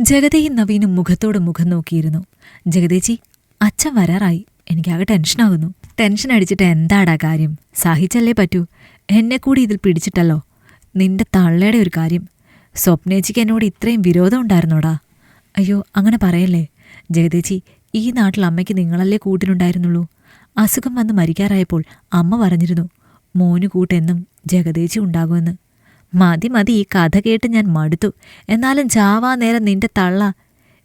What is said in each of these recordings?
ജഗതയും നവീനും മുഖത്തോട് മുഖം നോക്കിയിരുന്നു. ജഗതേച്ചി അച്ഛൻ വരാറായി. എനിക്കാകെ ടെൻഷനാകുന്നു. ടെൻഷൻ അടിച്ചിട്ട് എന്താടാ കാര്യം? സഹിച്ചല്ലേ പറ്റൂ. എന്നെ കൂടി ഇതിൽ പിടിച്ചിട്ടല്ലോ. നിന്റെ തള്ളയുടെ ഒരു കാര്യം. സ്വപ്നേച്ചിക്ക് എന്നോട് ഇത്രയും വിരോധം ഉണ്ടായിരുന്നോടാ? അയ്യോ അങ്ങനെ പറയല്ലേ? ജഗതേച്ചി ഈ നാട്ടിൽ അമ്മയ്ക്ക് നിങ്ങളല്ലേ കൂട്ടിനുണ്ടായിരുന്നുള്ളൂ അസുഖം വന്ന് മരിക്കാറായപ്പോൾ അമ്മ പറഞ്ഞിരുന്നു മോനു കൂട്ടെന്നും ജഗതേച്ചി ഉണ്ടാകുമെന്ന്. മതി മതി ഈ കഥ കേട്ട് ഞാൻ മടുത്തു. എന്നാലും ചാവാ നേരം നിന്റെ തള്ള.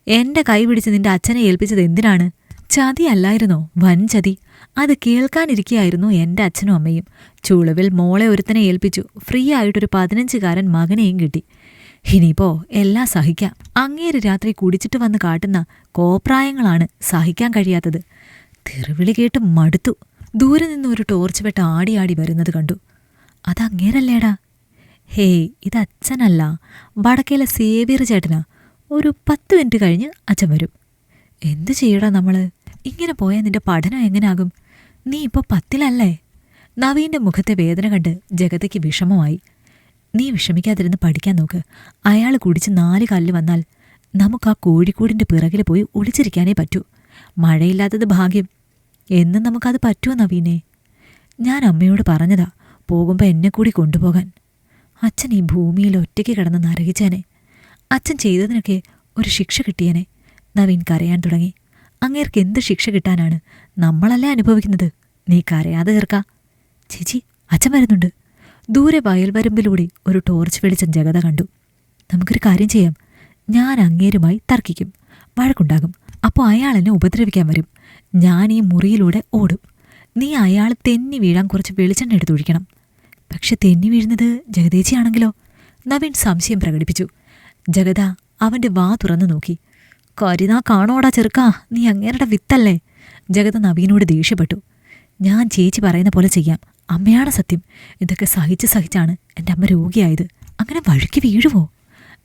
എന്റെ കൈ പിടിച്ച് നിന്റെ അച്ഛനെ ഏൽപ്പിച്ചത് എന്തിനാണ്? ചതി അല്ലായിരുന്നോ? വൻ ചതി. അത് കേൾക്കാനിരിക്കുകയായിരുന്നു എന്റെ അച്ഛനും അമ്മയും. ചുളുവിൽ മോളെ ഒരുത്തനെ ഏൽപ്പിച്ചു. ഫ്രീ ആയിട്ടൊരു പതിനഞ്ചുകാരൻ മകനെയും കിട്ടി. ഇനിയിപ്പോ എല്ലാം സഹിക്കാം. അങ്ങേര് രാത്രി കുടിച്ചിട്ട് വന്ന് കാട്ടുന്ന കോപ്രായങ്ങളാണ് സഹിക്കാൻ കഴിയാത്തത്. തെറിവിളി കേട്ട് മടുത്തു. ദൂരെ നിന്ന് ഒരു ടോർച്ച് വെട്ട് ആടി ആടി വരുന്നത് കണ്ടു. അതങ്ങേരല്ലേടാ? ഹേയ് ഇത് അച്ഛനല്ല. വടക്കേലെ സേവിയർ ചേട്ടനാ. ഒരു പത്ത് മിനിറ്റ് കഴിഞ്ഞ് അച്ഛൻ വരും. എന്തു ചെയ്യടാ നമ്മൾ? ഇങ്ങനെ പോയാൽ നിന്റെ പഠനം എങ്ങനാകും? നീ ഇപ്പോൾ പത്തിലല്ലേ? നവീന്റെ മുഖത്തെ വേദന കണ്ട് ജഗതയ്ക്ക് വിഷമമായി. നീ വിഷമിക്കാതിരുന്ന് പഠിക്കാൻ നോക്ക്. അയാൾ കുടിച്ച് നാല് കല്ല് വന്നാൽ നമുക്ക് ആ കോഴിക്കൂടിന്റെ പിറകിൽ പോയി ഒളിച്ചിരിക്കാനേ പറ്റൂ. മഴയില്ലാത്തത് ഭാഗ്യം. എന്നും നമുക്കത് പറ്റുമോ നവീനെ? ഞാൻ അമ്മയോട് പറഞ്ഞതാ പോകുമ്പോൾ എന്നെ കൂടി കൊണ്ടുപോകാൻ. അച്ഛൻ ഈ ഭൂമിയിൽ ഒറ്റയ്ക്ക് കിടന്ന് നരകിച്ചേനെ. അച്ഛൻ ചെയ്തതിനൊക്കെ ഒരു ശിക്ഷ കിട്ടിയേനെ. നവീൻ കരയാൻ തുടങ്ങി. അങ്ങേർക്ക് എന്ത് ശിക്ഷ കിട്ടാനാണ് നമ്മളല്ലേ അനുഭവിക്കുന്നത്? നീ കരയാതെ ചേർക്ക ചേച്ചി അച്ഛൻ വരുന്നുണ്ട്. ദൂരെ വയൽവരമ്പിലൂടെ ഒരു ടോർച്ച് വെളിച്ചം ജഗത കണ്ടു. നമുക്കൊരു കാര്യം ചെയ്യാം. ഞാൻ അങ്ങേരുമായി തർക്കിക്കും. വഴക്കുണ്ടാകും. അപ്പോൾ അയാൾ എന്നെ ഉപദ്രവിക്കാൻ വരും. ഞാൻ ഈ മുറിയിലൂടെ ഓടും. നീ അയാൾ തെന്നി വീഴാൻ കുറച്ച് വെളിച്ചെണ്ണ എടുത്തൊഴിക്കണം പക്ഷെ തെന്നി വീഴുന്നത് ജഗദേച്ചിയാണെങ്കിലോ നവീൻ സംശയം പ്രകടിപ്പിച്ചു. ജഗത അവന്റെ വാ തുറന്നു നോക്കി. കരിനാ കാണോടാ ചെറുക്കാ നീ അങ്ങേരുടെ വിത്തല്ലേ? ജഗത നവീനോട് ദേഷ്യപ്പെട്ടു. ഞാൻ ചേച്ചി പറയുന്ന പോലെ ചെയ്യാം. അമ്മയാണ് സത്യം. ഇതൊക്കെ സഹിച്ച് സഹിച്ചാണ് എന്റെ അമ്മ രോഗിയായത്. അങ്ങനെ വഴുക്കി വീഴുവോ?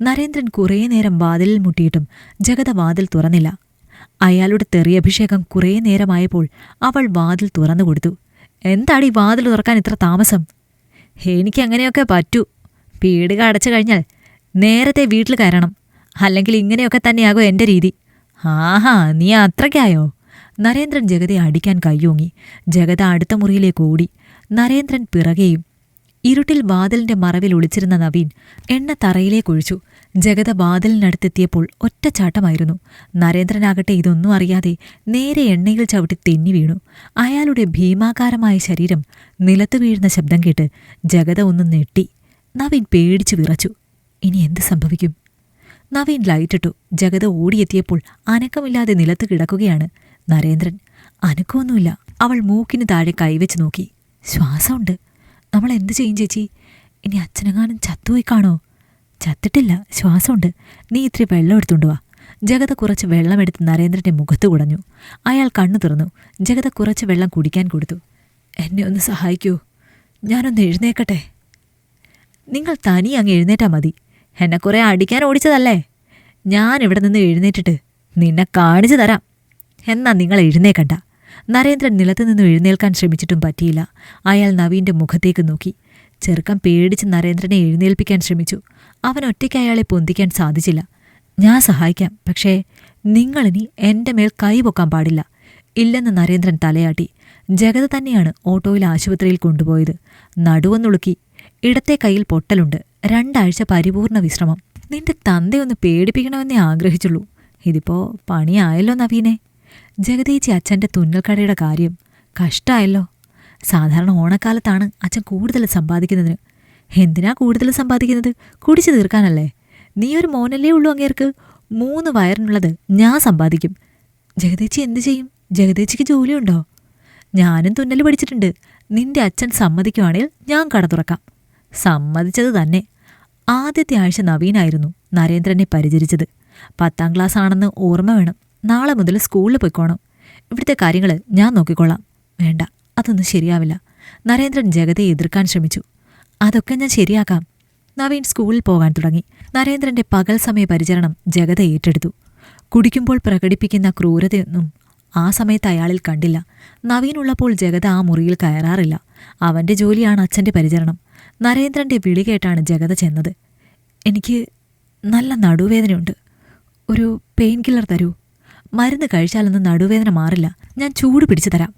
നരേന്ദ്രൻ കുറേ നേരം വാതിലിൽ മുട്ടിയിട്ടും ജഗത വാതിൽ തുറന്നില്ല. അയാളുടെ തെറിയഭിഷേകം കുറേ നേരമായപ്പോൾ അവൾ വാതിൽ തുറന്നു കൊടുത്തു. എന്താടി വാതിൽ തുറക്കാൻ ഇത്ര താമസം? എനിക്ക് അങ്ങനെയൊക്കെ പറ്റൂ. പീടിക അടച്ചു കഴിഞ്ഞാൽ നേരത്തെ വീട്ടിൽ കയറണം. അല്ലെങ്കിൽ ഇങ്ങനെയൊക്കെ തന്നെയാകും എന്റെ രീതി. ആഹാ നീ അത്രയ്ക്കായോ? നരേന്ദ്രൻ ജഗതയെ അടിക്കാൻ കയ്യോങ്ങി. ജഗത അടുത്ത മുറിയിലേക്ക് ഓടി. നരേന്ദ്രൻ പിറകെയും. ഇരുട്ടിൽ വാതിലിന്റെ മറവിൽ ഒളിച്ചിരുന്ന നവീൻ എണ്ണ തറയിലേക്ക് ഒഴിച്ചു. ജഗത വാതിലിനടുത്തെത്തിയപ്പോൾ ഒറ്റച്ചാട്ടമായിരുന്നു. നരേന്ദ്രനാകട്ടെ ഇതൊന്നും അറിയാതെ നേരെ എണ്ണയിൽ ചവിട്ടി തെന്നി വീണു. അയാളുടെ ഭീമാകാരമായ ശരീരം നിലത്തു വീഴുന്ന ശബ്ദം കേട്ട് ജഗത ഒന്ന് നെട്ടി നവീൻ പേടിച്ചു വിറച്ചു. ഇനി എന്ത് സംഭവിക്കും? നവീൻ ലൈറ്റിട്ടു. ജഗത ഓടിയെത്തിയപ്പോൾ അനക്കമില്ലാതെ നിലത്ത് കിടക്കുകയാണ് നരേന്ദ്രൻ. അനക്കമൊന്നുമില്ല. അവൾ മൂക്കിന് താഴെ കൈവച്ച് നോക്കി. ശ്വാസമുണ്ട്. നമ്മൾ എന്ത് ചെയ്യും ചേച്ചി? ഇനി അച്ഛനെങ്ങാനും ചത്തുപോയി കാണോ? ചത്തിട്ടില്ല. ശ്വാസമുണ്ട്. നീ ഇത്തിരി വെള്ളം എടുത്തുകൊണ്ട് വാ. ജഗത കുറച്ച് വെള്ളമെടുത്ത് നരേന്ദ്രന്റെ മുഖത്ത് കുടഞ്ഞു. അയാൾ കണ്ണു തുറന്നു. ജഗത കുറച്ച് വെള്ളം കുടിക്കാൻ കൊടുത്തു. എന്നെ ഒന്ന് സഹായിക്കൂ. ഞാനൊന്ന് എഴുന്നേക്കട്ടെ. നിങ്ങൾ തനി അങ്ങ് എഴുന്നേറ്റാ മതി. എന്നെ കുറെ അടിക്കാൻ ഓടിച്ചതല്ലേ. ഞാൻ ഇവിടെ നിന്ന് എഴുന്നേറ്റിട്ട് നിന്നെ കാണിച്ചു തരാം. എന്നാ നിങ്ങൾ എഴുന്നേക്കണ്ട. നരേന്ദ്രൻ നിലത്തു നിന്ന് എഴുന്നേൽക്കാൻ ശ്രമിച്ചിട്ടും പറ്റിയില്ല. അയാൾ നവീന്റെ മുഖത്തേക്ക് നോക്കി. ചെറുക്കൻ പേടിച്ച് നരേന്ദ്രനെ എഴുന്നേൽപ്പിക്കാൻ ശ്രമിച്ചു. അവൻ ഒറ്റയ്ക്ക് അയാളെ പൊന്തിക്കാൻ സാധിച്ചില്ല. ഞാൻ സഹായിക്കാം പക്ഷേ നിങ്ങളിനി എന്റെ മേൽ കൈപൊക്കാൻ പാടില്ല ഇല്ലെന്ന് നരേന്ദ്രൻ തലയാട്ടി. ജഗത തന്നെയാണ് ഓട്ടോയിൽ ആശുപത്രിയിൽ കൊണ്ടുപോയത്. നടുവൊന്നുളുക്കി ഇടത്തെ കയ്യിൽ പൊട്ടലുണ്ട്. രണ്ടാഴ്ച പരിപൂർണ വിശ്രമം. നിന്റെ തന്തയൊന്ന് പേടിപ്പിക്കണമെന്നേ ആഗ്രഹിച്ചുള്ളൂ. ഇതിപ്പോ പണിയായല്ലോ നവീനെ. ജഗതേച്ചി അച്ഛന്റെ തുന്നൽക്കടയുടെ കാര്യം. കഷ്ടായല്ലോ. സാധാരണ ഓണക്കാലത്താണ് അച്ഛൻ കൂടുതൽ സമ്പാദിക്കുന്നതിന്. എന്തിനാ കൂടുതൽ സമ്പാദിക്കുന്നത്? കുടിച്ചു തീർക്കാനല്ലേ? നീ ഒരു മോനല്ലേ ഉള്ളൂ അങ്ങേർക്ക്? മൂന്ന് വയറിനുള്ളത് ഞാൻ സമ്പാദിക്കും. ജഗതേച്ചി എന്തു ചെയ്യും? ജഗതേച്ചിക്ക് ജോലിയുണ്ടോ? ഞാനും തുന്നൽ പഠിച്ചിട്ടുണ്ട്. നിന്റെ അച്ഛൻ സമ്മതിക്കുവാണെങ്കിൽ ഞാൻ കട തുറക്കാം. സമ്മതിച്ചത് തന്നെ. ആദ്യത്തെ ആഴ്ച നവീനായിരുന്നു നരേന്ദ്രനെ പരിചരിച്ചത്. പത്താം ക്ലാസ് ആണെന്ന് ഓർമ്മ വേണം. നാളെ മുതൽ സ്കൂളിൽ പോയിക്കോണം. ഇവിടുത്തെ കാര്യങ്ങൾ ഞാൻ നോക്കിക്കൊള്ളാം. വേണ്ട. അതൊന്നും ശരിയാവില്ല. നരേന്ദ്രൻ ജഗതയെ എതിർക്കാൻ ശ്രമിച്ചു. അതൊക്കെ ഞാൻ ശരിയാക്കാം. നവീൻ സ്കൂളിൽ പോകാൻ തുടങ്ങി. നരേന്ദ്രന്റെ പകൽ സമയ പരിചരണം ജഗത ഏറ്റെടുത്തു. കുടിക്കുമ്പോൾ പ്രകടിപ്പിക്കുന്ന ക്രൂരതയൊന്നും ആ സമയത്ത് അയാളിൽ കണ്ടില്ല. നവീനുള്ളപ്പോൾ ജഗത ആ മുറിയിൽ കയറാറില്ല. അവന്റെ ജോലിയാണ് അച്ഛന്റെ പരിചരണം. നരേന്ദ്രന്റെ വിളി കേട്ടാണ് ജഗത ചെന്നത്. എനിക്ക് നല്ല നടുവേദനയുണ്ട്. ഒരു പെയിൻ കില്ലർ തരൂ. മരുന്ന് കഴിച്ചാലൊന്നും നടുവേദന മാറില്ല. ഞാൻ ചൂട് പിടിച്ചു തരാം.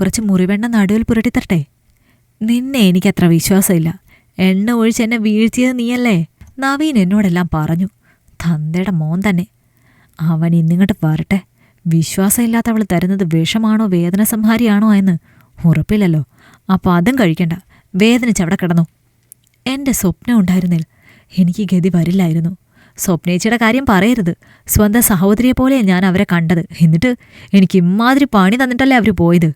കുറച്ച് മുറിവെണ്ണ നടുവിൽ പുരട്ടി തരട്ടെ നിന്നെ എനിക്കത്ര വിശ്വാസമില്ല. എണ്ണ ഒഴിച്ച് എന്നെ വീഴ്ത്തിയത് നീയല്ലേ? നവീൻ എന്നോടെല്ലാം പറഞ്ഞു. തന്തയുടെ മോൻ തന്നെ. അവൻ ഇന്നിങ്ങോട്ട് വരട്ടെ. വിശ്വാസമില്ലാത്തവൾ തരുന്നത് വിഷമാണോ വേദന സംഹാരിയാണോ എന്ന് ഉറപ്പില്ലല്ലോ. അപ്പോൾ അതും കഴിക്കണ്ട. വേദനിച്ചവിടെ കിടന്നു. എന്റെ സ്വപ്നം ഉണ്ടായിരുന്നിൽ എനിക്ക് ഗതി വരില്ലായിരുന്നു. സ്വപ്നേച്ചിയുടെ കാര്യം പറയരുത്. സ്വന്തം സഹോദരിയെ പോലെ ഞാൻ അവരെ കണ്ടത്. എന്നിട്ട് എനിക്ക് ഇമ്മാതിരി പണി തന്നിട്ടല്ലേ അവർ പോയത്?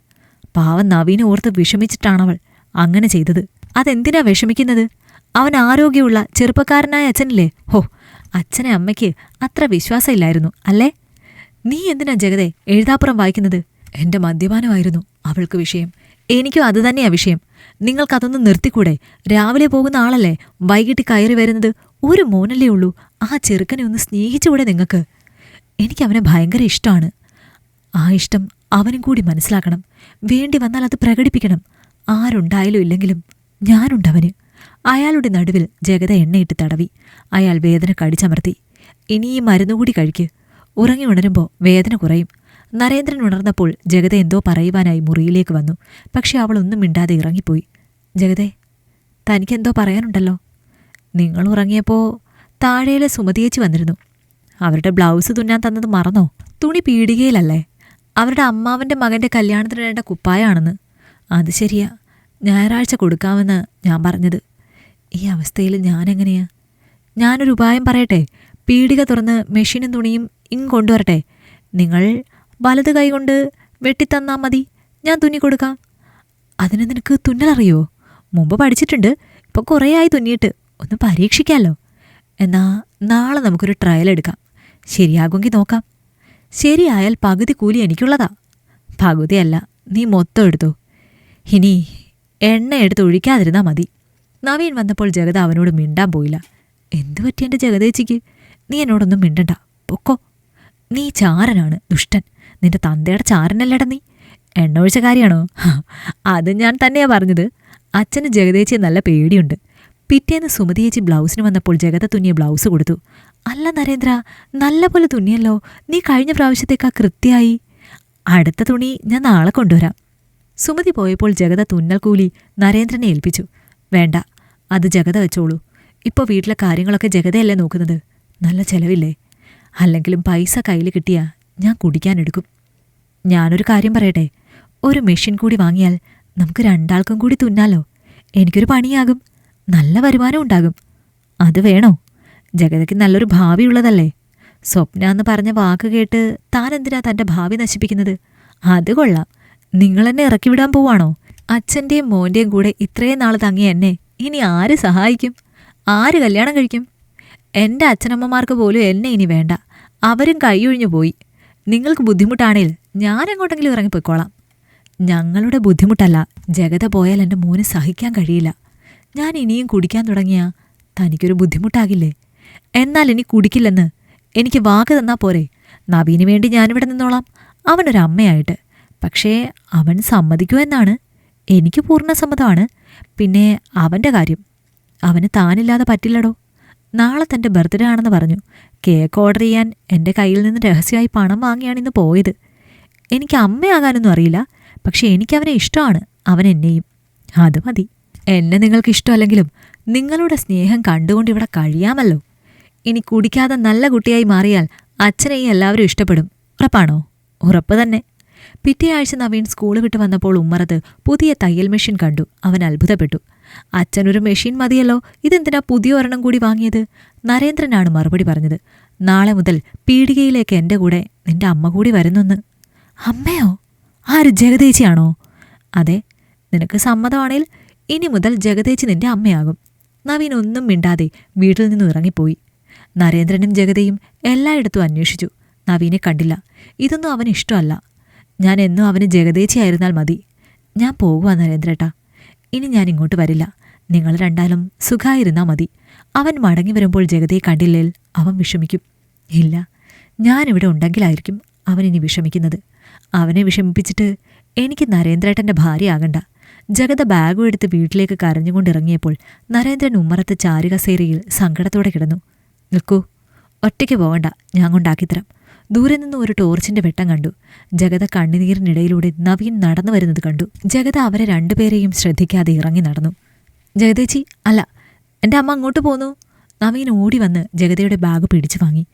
പാവം നവീനെ ഓർത്ത് വിഷമിച്ചിട്ടാണവൾ അങ്ങനെ ചെയ്തത്. അതെന്തിനാ വിഷമിക്കുന്നത്? അവൻ ആരോഗ്യമുള്ള ചെറുപ്പക്കാരനായ അച്ഛനില്ലേ? ഹോ അച്ഛനെ അമ്മയ്ക്ക് അത്ര വിശ്വാസമില്ലായിരുന്നു അല്ലേ? നീ എന്തിനാ ജഗതെ എഴുതാപ്പുറം വായിക്കുന്നത്? എന്റെ മദ്യപാനമായിരുന്നു അവൾക്ക് വിഷയം. എനിക്കും അതുതന്നെയാ വിഷയം. നിങ്ങൾക്കതൊന്ന് നിർത്തിക്കൂടെ? രാവിലെ പോകുന്ന ആളല്ലേ? വൈകിട്ട് കയറി വരുന്നത് ഒരു മോനല്ലേ ഉള്ളൂ. ആ ചെറുക്കനെ ഒന്ന് സ്നേഹിച്ചുകൂടെ നിങ്ങൾക്ക്? എനിക്കവനെ ഭയങ്കര ഇഷ്ടമാണ്. ആ ഇഷ്ടം അവനും കൂടി മനസ്സിലാക്കണം. വേണ്ടി വന്നാൽ അത് പ്രകടിപ്പിക്കണം. ആരുണ്ടായാലും ഇല്ലെങ്കിലും ഞാനുണ്ടവന്. അയാളുടെ നടുവിൽ ജഗത എണ്ണയിട്ട് തടവി. അയാൾ വേദന കടിച്ചമർത്തി. ഇനി മരുന്നുകൂടി കഴിക്ക്. ഉറങ്ങി ഉണരുമ്പോൾ വേദന കുറയും. നരേന്ദ്രൻ ഉണർന്നപ്പോൾ ജഗത എന്തോ പറയുവാനായി മുറിയിലേക്ക് വന്നു. പക്ഷെ അവളൊന്നും മിണ്ടാതെ ഇറങ്ങിപ്പോയി. ജഗതേ തനിക്കെന്തോ പറയാനുണ്ടല്ലോ. നിങ്ങൾ ഉറങ്ങിയപ്പോൾ താഴെയിലെ സുമതിയേച്ചി വന്നിരുന്നു. അവരുടെ ബ്ലൗസ് തുന്നാൻ തന്നത് മറന്നോ? തുണി പീടികയിലല്ലേ? അവരുടെ അമ്മാവന്റെ മകന്റെ കല്യാണത്തിന് വേണ്ട കുപ്പായാണെന്ന്. അത് ശരിയാ. ഞായറാഴ്ച കൊടുക്കാമെന്ന് ഞാൻ പറഞ്ഞത്. ഈ അവസ്ഥയിൽ ഞാനെങ്ങനെയാ? ഞാനൊരു ഉപായം പറയട്ടെ. പീടിക തുറന്ന് മെഷീനും തുണിയും ഇങ് കൊണ്ടുവരട്ടെ. നിങ്ങൾ വലത് കൈകൊണ്ട് വെട്ടിത്തന്നാ മതി. ഞാൻ തുന്നി കൊടുക്കാം. അതിന് നിനക്ക് തുന്നലറിയോ മുമ്പ് പഠിച്ചിട്ടുണ്ട്. ഇപ്പോൾ ആയി തുന്നിയിട്ട്. ഒന്ന് പരീക്ഷിക്കാമല്ലോ എന്നാ നാളെ നമുക്കൊരു ട്രയൽ എടുക്കാം. ശരിയാകുമെങ്കിൽ നോക്കാം. ശരിയായാൽ പകുതി കൂലി എനിക്കുള്ളതാ. പകുതിയല്ല നീ മൊത്തം എടുത്തു. ഇനി എണ്ണ എടുത്ത് ഒഴിക്കാതിരുന്നാ മതി. നവീൻ വന്നപ്പോൾ ജഗത അവനോട് മിണ്ടാൻ പോയില്ല. എന്തു പറ്റി എന്റെ ജഗതേച്ചിക്ക്? നീ എന്നോടൊന്നും മിണ്ടണ്ട. പൊക്കോ. നീ ചാരനാണ് ദുഷ്ടൻ. നിന്റെ തന്തയുടെ ചാരനല്ലേടാ നീ. എണ്ണ ഒഴിച്ച കാര്യമാണോ അത് ഞാൻ തന്നെയാ പറഞ്ഞത്. അച്ഛന് ജഗതേച്ചിയെ നല്ല പേടിയുണ്ട്. പിറ്റേന്ന് സുമതിയേച്ചി ബ്ലൗസിന് വന്നപ്പോൾ ജഗത തുന്നിയ ബ്ലൗസ് കൊടുത്തു. അല്ല നരേന്ദ്ര നല്ല പോലെ നീ കഴിഞ്ഞ പ്രാവശ്യത്തേക്കാ കൃത്യമായി. അടുത്ത തുണി ഞാൻ നാളെ കൊണ്ടുവരാം. സുമതി പോയപ്പോൾ ജഗത തുന്നൽ കൂലി നരേന്ദ്രനെ ഏൽപ്പിച്ചു. വേണ്ട അത് ജഗത വെച്ചോളൂ. ഇപ്പോൾ വീട്ടിലെ കാര്യങ്ങളൊക്കെ ജഗതയല്ലേ നോക്കുന്നത്? നല്ല ചെലവില്ലേ? അല്ലെങ്കിലും പൈസ കയ്യിൽ കിട്ടിയാ ഞാൻ കുടിക്കാനെടുക്കും. ഞാനൊരു കാര്യം പറയട്ടെ? ഒരു മെഷീൻ കൂടി വാങ്ങിയാൽ നമുക്ക് രണ്ടാൾക്കും കൂടി തുന്നാലോ? എനിക്കൊരു പണിയാകും. നല്ല വരുമാനം ഉണ്ടാകും. അത് വേണോ? ജഗതയ്ക്ക് നല്ലൊരു ഭാവിയുള്ളതല്ലേ സ്വപ്ന എന്ന് പറഞ്ഞ വാക്ക് കേട്ട് താൻ എന്തിനാ തന്റെ ഭാവി നശിപ്പിക്കുന്നത്? അത് കൊള്ളാം. നിങ്ങൾ എന്നെ ഇറക്കി വിടാൻ പോവാണോ? അച്ഛന്റെയും മോന്റെയും കൂടെ ഇത്രയും നാൾ തങ്ങി എന്നെ ഇനി ആര് സഹായിക്കും? ആര് കല്യാണം കഴിക്കും? എന്റെ അച്ഛനമ്മമാർക്ക് പോലും എന്നെ ഇനി വേണ്ട. അവരും കൈയൊഴിഞ്ഞു പോയി. നിങ്ങൾക്ക് ബുദ്ധിമുട്ടാണേൽ ഞാൻ എങ്ങോട്ടെങ്കിലും ഇറങ്ങിപ്പോയിക്കോളാം ഞങ്ങളുടെ ബുദ്ധിമുട്ടല്ല ജഗത പോയാൽ എന്റെ മോന് സഹിക്കാൻ കഴിയില്ല. ഞാൻ ഇനിയും കുടിക്കാൻ തുടങ്ങിയാ തനിക്കൊരു ബുദ്ധിമുട്ടാകില്ലേ? എന്നാൽ ഇനി കുടിക്കില്ലെന്ന് എനിക്ക് വാക്ക് തന്നാ പോരെ. നവീന് വേണ്ടി ഞാനിവിടെ നിന്നോളാം. അവനൊരമ്മയായിട്ട്. പക്ഷേ അവൻ സമ്മതിക്കൂ എന്നാണ്. എനിക്ക് പൂർണ സമ്മതമാണ്. പിന്നെ അവന്റെ കാര്യം. അവന് താനില്ലാതെ പറ്റില്ലടോ. നാളെ തന്റെ ബർത്ത്ഡേ ആണെന്ന് പറഞ്ഞു. കേക്ക് ഓർഡർ ചെയ്യാൻ എന്റെ കയ്യിൽ നിന്ന് രഹസ്യമായി പണം വാങ്ങിയാണ് ഇന്ന് പോയത്. എനിക്ക് അമ്മയാകാനൊന്നും അറിയില്ല. പക്ഷേ എനിക്ക് അവനെ ഇഷ്ടമാണ്. അവൻ എന്നെയും. അത് മതി. എന്നെ നിങ്ങൾക്ക് ഇഷ്ടമല്ലെങ്കിലും നിങ്ങളുടെ സ്നേഹം കണ്ടുകൊണ്ട് ഇവിടെ കഴിയാമല്ലോ. ഇനി കുടിക്കാതെ നല്ല കുട്ടിയായി മാറിയാൽ അച്ഛനെയും എല്ലാവരും ഇഷ്ടപ്പെടും. ഉറപ്പാണോ? ഉറപ്പ് തന്നെ. പിറ്റേ ആഴ്ച നവീൻ സ്കൂൾ വിട്ട് വന്നപ്പോൾ ഉമ്മറത്ത് പുതിയ തയ്യൽ മെഷീൻ കണ്ടു. അവൻ അത്ഭുതപ്പെട്ടു. അച്ഛനൊരു മെഷീൻ മതിയല്ലോ. ഇതെന്തിനാ പുതിയ ഒരെണ്ണം കൂടി വാങ്ങിയത്? നരേന്ദ്രനാണ് മറുപടി പറഞ്ഞത്. നാളെ മുതൽ പീടികയിലേക്ക് എന്റെ കൂടെ നിന്റെ അമ്മ കൂടി വരുന്നെന്ന്. അമ്മയോ? ആര് ജഗതേച്ചിയാണോ അതെ നിനക്ക് സമ്മതമാണെങ്കിൽ ഇനി മുതൽ ജഗതേച്ചി നിന്റെ അമ്മയാകും. നവീൻ ഒന്നും മിണ്ടാതെ വീട്ടിൽ നിന്നും ഇറങ്ങിപ്പോയി. നരേന്ദ്രനും ജഗതയും എല്ലായിടത്തും അന്വേഷിച്ചു. നവീനെ കണ്ടില്ല. ഇതൊന്നും അവന് ഇഷ്ടമല്ല. ഞാൻ എന്നും അവന് ജഗതേച്ചിയായിരുന്നാൽ മതി. ഞാൻ പോകുക നരേന്ദ്രേട്ടാ. ഇനി ഞാൻ ഇങ്ങോട്ട് വരില്ല. നിങ്ങൾ രണ്ടാലും സുഖായിരുന്നാ മതി. അവൻ മടങ്ങി വരുമ്പോൾ ജഗതയെ കണ്ടില്ലേൽ അവൻ വിഷമിക്കും. ഇല്ല ഞാനിവിടെ ഉണ്ടെങ്കിലായിരിക്കും അവൻ ഇനി വിഷമിക്കുന്നത്. അവനെ വിഷമിപ്പിച്ചിട്ട് എനിക്ക് നരേന്ദ്രേട്ടന്റെ ഭാര്യയാകണ്ട ജഗത ബാഗും എടുത്ത് വീട്ടിലേക്ക് കരഞ്ഞുകൊണ്ടിറങ്ങിയപ്പോൾ നരേന്ദ്രൻ ഉമ്മറത്ത് ചാരുകസേരയിൽ സങ്കടത്തോടെ കിടന്നു. നിൽക്കൂ. ഒറ്റയ്ക്ക് പോകണ്ട ഞാൻ കൊണ്ടാക്കിത്തരാം. ദൂരെ നിന്ന് ഒരു ടോർച്ചിന്റെ വെട്ടം കണ്ടു. ജഗത കണ്ണുനീരിനിടയിലൂടെ നവീൻ നടന്നു വരുന്നത് കണ്ടു. ജഗത അവരെ രണ്ടുപേരെയും ശ്രദ്ധിക്കാതെ ഇറങ്ങി നടന്നു. ജഗതേച്ചി അല്ല എന്റെ അമ്മ അങ്ങോട്ട് പോന്നു. നവീൻ ഓടി വന്ന് ജഗതയുടെ ബാഗ് പിടിച്ചു വാങ്ങി.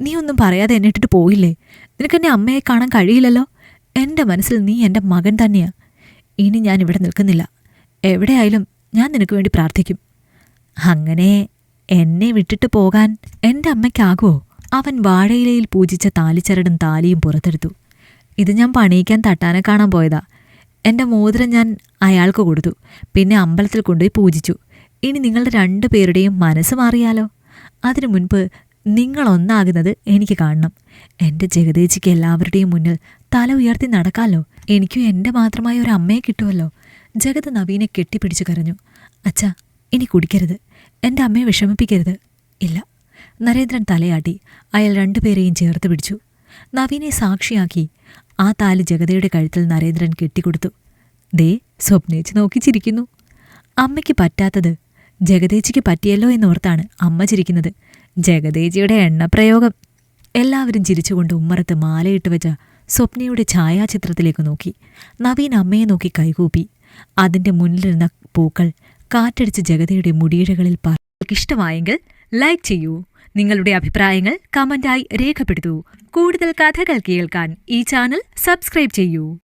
നീ ഒന്നും പറയാതെ എന്നെ ഇട്ടിട്ട് പോയില്ലേ? നിനക്ക് എന്നെ അമ്മയെ കാണാൻ കഴിയില്ലല്ലോ? എന്റെ മനസ്സിൽ നീ എന്റെ മകൻ തന്നെയാ. ഇനി ഞാൻ ഇവിടെ നിൽക്കുന്നില്ല. എവിടെയായാലും ഞാൻ നിനക്ക് വേണ്ടി പ്രാർത്ഥിക്കും. അങ്ങനെ എന്നെ വിട്ടിട്ട് പോകാൻ എന്റെ അമ്മയ്ക്കാകുമോ അവൻ വാഴയിലയിൽ പൂജിച്ച താലിച്ചരടും താലിയും പുറത്തെടുത്തു. ഇത് ഞാൻ പണിയിക്കാൻ തട്ടാനെ കാണാൻ പോയതാ. എന്റെ മോതിരം ഞാൻ അയാൾക്ക് കൊടുത്തു. പിന്നെ അമ്പലത്തിൽ കൊണ്ടുപോയി പൂജിച്ചു. ഇനി നിങ്ങളുടെ രണ്ടു പേരുടെയും മനസ്സ് മാറിയാലോ? അതിനു മുൻപ് നിങ്ങളൊന്നാകുന്നത് എനിക്ക് കാണണം. എന്റെ ജഗതേച്ചിക്ക് എല്ലാവരുടെയും മുന്നിൽ തല ഉയർത്തി നടക്കാമല്ലോ എനിക്കും എന്റെ മാത്രമായ ഒരു അമ്മയെ കിട്ടുമല്ലോ ജഗത് നവീനെ കെട്ടിപ്പിടിച്ചു കരഞ്ഞു. അച്ഛാ ഇനി കുടിക്കരുത്. എന്റെ അമ്മയെ വിഷമിപ്പിക്കരുത്. ഇല്ല. നരേന്ദ്രൻ തലയാട്ടി. അയാൾ രണ്ടുപേരെയും ചേർത്ത് പിടിച്ചു. നവീനെ സാക്ഷിയാക്കി. ആ താലി ജഗതയുടെ കഴുത്തിൽ നരേന്ദ്രൻ കെട്ടിക്കൊടുത്തു. ദേ സ്വപ്നേച്ച് നോക്കി ചിരിക്കുന്നു അമ്മയ്ക്ക് പറ്റാത്തത് ജഗദേച്ചിക്ക് പറ്റിയല്ലോ എന്നോർത്താണ് അമ്മ ചിരിക്കുന്നത്. ജഗദേച്ചിയുടെ എണ്ണപ്രയോഗം. എല്ലാവരും ചിരിച്ചുകൊണ്ട് ഉമ്മറത്ത് മാലയിട്ട് വെച്ച സ്വപ്നയുടെ ഛായാചിത്രത്തിലേക്ക് നോക്കി. നവീൻ അമ്മയെ നോക്കി കൈകൂപ്പി. അതിന്റെ മുന്നിലിരുന്ന പൂക്കൾ കാറ്റടിച്ച് ജഗതയുടെ മുടിയിഴകളിൽ പറഷ്ടമായെങ്കിൽ ലൈക്ക് ചെയ്യൂ. നിങ്ങളുടെ അഭിപ്രായങ്ങൾ കമന്റായി രേഖപ്പെടുത്തൂ. കൂടുതൽ കഥകൾ കേൾക്കാൻ ഈ ചാനൽ സബ്സ്ക്രൈബ് ചെയ്യൂ.